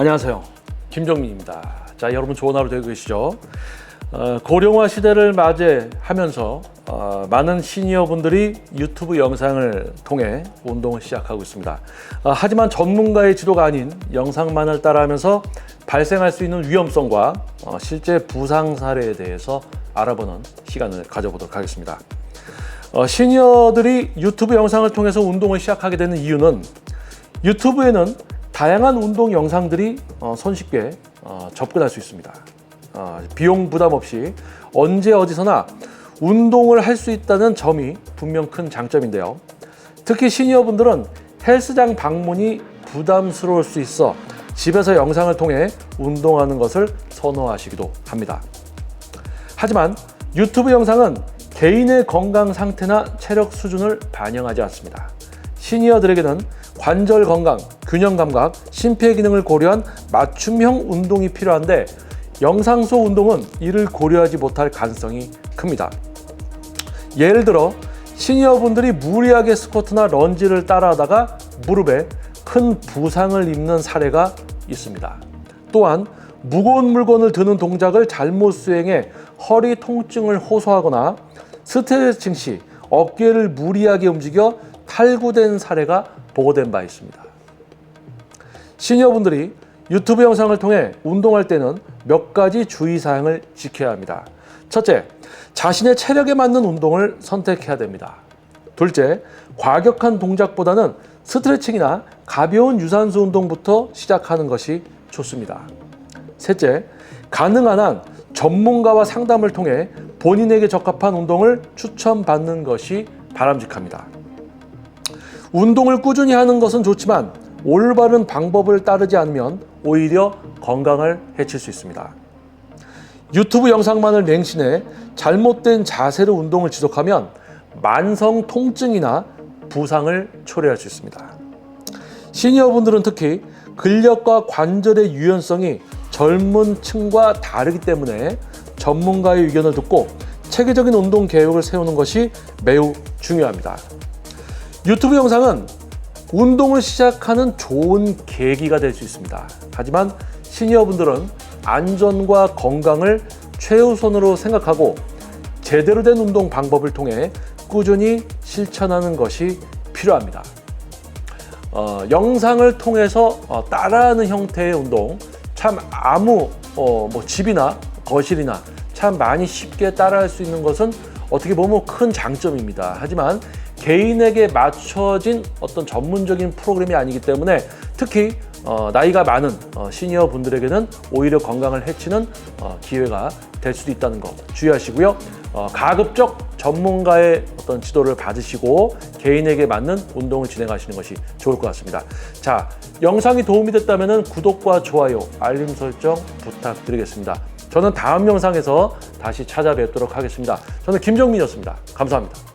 안녕하세요. 김정민입니다. 자, 여러분 좋은 하루 되고 계시죠? 어, 고령화 시대를 맞이하면서 어, 많은 시니어분들이 유튜브 영상을 통해 운동을 시작하고 있습니다. 어, 하지만 전문가의 지도가 아닌 영상만을 따라하면서 발생할 수 있는 위험성과 어, 실제 부상 사례에 대해서 알아보는 시간을 가져보도록 하겠습니다. 어, 시니어들이 유튜브 영상을 통해서 운동을 시작하게 되는 이유는 유튜브에는 다양한 운동 영상들이 어, 손쉽게 어, 접근할 수 있습니다. 어, 비용 부담 없이 언제 어디서나 운동을 할 수 있다는 점이 분명 큰 장점인데요. 특히 시니어분들은 헬스장 방문이 부담스러울 수 있어 집에서 영상을 통해 운동하는 것을 선호하시기도 합니다. 하지만 유튜브 영상은 개인의 건강 상태나 체력 수준을 반영하지 않습니다. 시니어들에게는 관절 건강, 균형 감각, 심폐 기능을 고려한 맞춤형 운동이 필요한데 영상 속 운동은 이를 고려하지 못할 가능성이 큽니다. 예를 들어 시니어분들이 무리하게 스쿼트나 런지를 따라하다가 무릎에 큰 부상을 입는 사례가 있습니다. 또한 무거운 물건을 드는 동작을 잘못 수행해 허리 통증을 호소하거나 스트레칭 시 어깨를 무리하게 움직여 탈구된 사례가 보고된 바 있습니다. 시니어분들이 유튜브 영상을 통해 운동할 때는 몇 가지 주의사항을 지켜야 합니다. 첫째, 자신의 체력에 맞는 운동을 선택해야 됩니다. 둘째, 과격한 동작보다는 스트레칭이나 가벼운 유산소 운동부터 시작하는 것이 좋습니다. 셋째, 가능한 한 전문가와 상담을 통해 본인에게 적합한 운동을 추천받는 것이 바람직합니다. 운동을 꾸준히 하는 것은 좋지만 올바른 방법을 따르지 않으면 오히려 건강을 해칠 수 있습니다. 유튜브 영상만을 맹신해 잘못된 자세로 운동을 지속하면 만성 통증이나 부상을 초래할 수 있습니다. 시니어분들은 특히 근력과 관절의 유연성이 젊은 층과 다르기 때문에 전문가의 의견을 듣고 체계적인 운동 계획을 세우는 것이 매우 중요합니다. 유튜브 영상은 운동을 시작하는 좋은 계기가 될 수 있습니다. 하지만 시니어분들은 안전과 건강을 최우선으로 생각하고 제대로 된 운동 방법을 통해 꾸준히 실천하는 것이 필요합니다. 어, 영상을 통해서 어, 따라하는 형태의 운동 참 아무 어, 뭐 집이나 거실이나 참 많이 쉽게 따라할 수 있는 것은 어떻게 보면 큰 장점입니다. 하지만 개인에게 맞춰진 어떤 전문적인 프로그램이 아니기 때문에 특히 어, 나이가 많은 어, 시니어 분들에게는 오히려 건강을 해치는 어, 기회가 될 수도 있다는 것 주의하시고요. 어, 가급적 전문가의 어떤 지도를 받으시고 개인에게 맞는 운동을 진행하시는 것이 좋을 것 같습니다. 자, 영상이 도움이 됐다면 구독과 좋아요, 알림 설정 부탁드리겠습니다. 저는 다음 영상에서 다시 찾아뵙도록 하겠습니다. 저는 김정민이었습니다. 감사합니다.